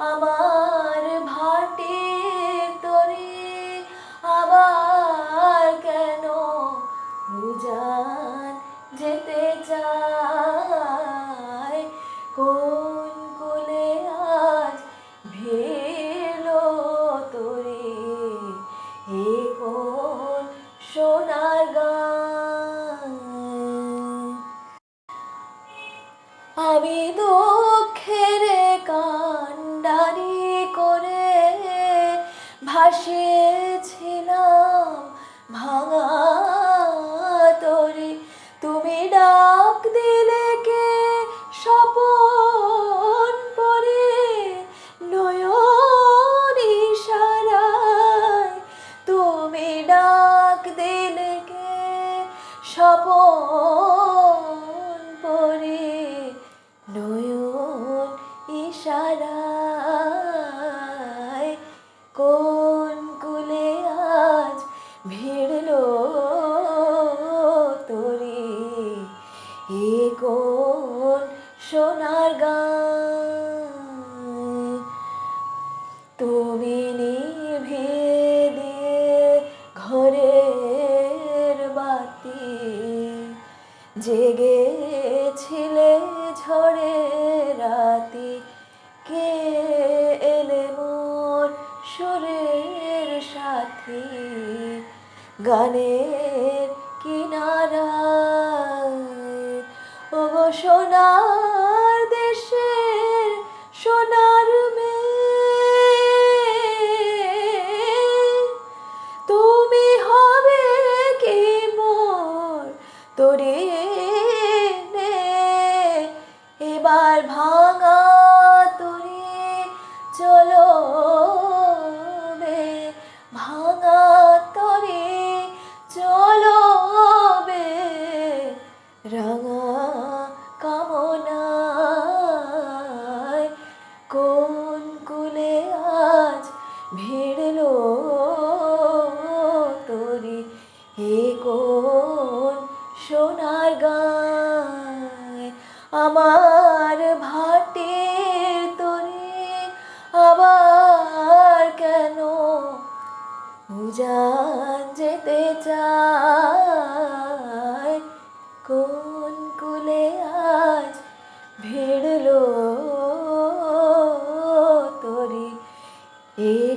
আমার ভাটে তরে, আবার কেন উজান যেতে চায়? কোন কোলে আজ ভেলো তরে? এ কোন সোনার গান? আমি তো ভাসিয়েছিলাম ভাঙা তরি। তুমি ডাক দিলে কে স্বপন পরে? নয়ন ইশারায়। তুমি ডাক দিলে কে স্বপন পরে? নয়ন ইশারায়। কোন সোনার গান? তুমি নিভিয়ে দিয়ে ঘরের বাতি জেগেছিলে ঝড়ে রাতি। কে এলে মোর সুরের সাথী? গানের গো সোনার দেশের সোনার মেয়ে। তুমি হবে কি মোর তোরে? কোন কুলে আজ ভিড়লো তোরে? হে কোন সোনার গায় আমার ভাটে তোরে? আবার কেন উজান যেতে চায়? কোন কুলে আজ ভিড়লো তোরে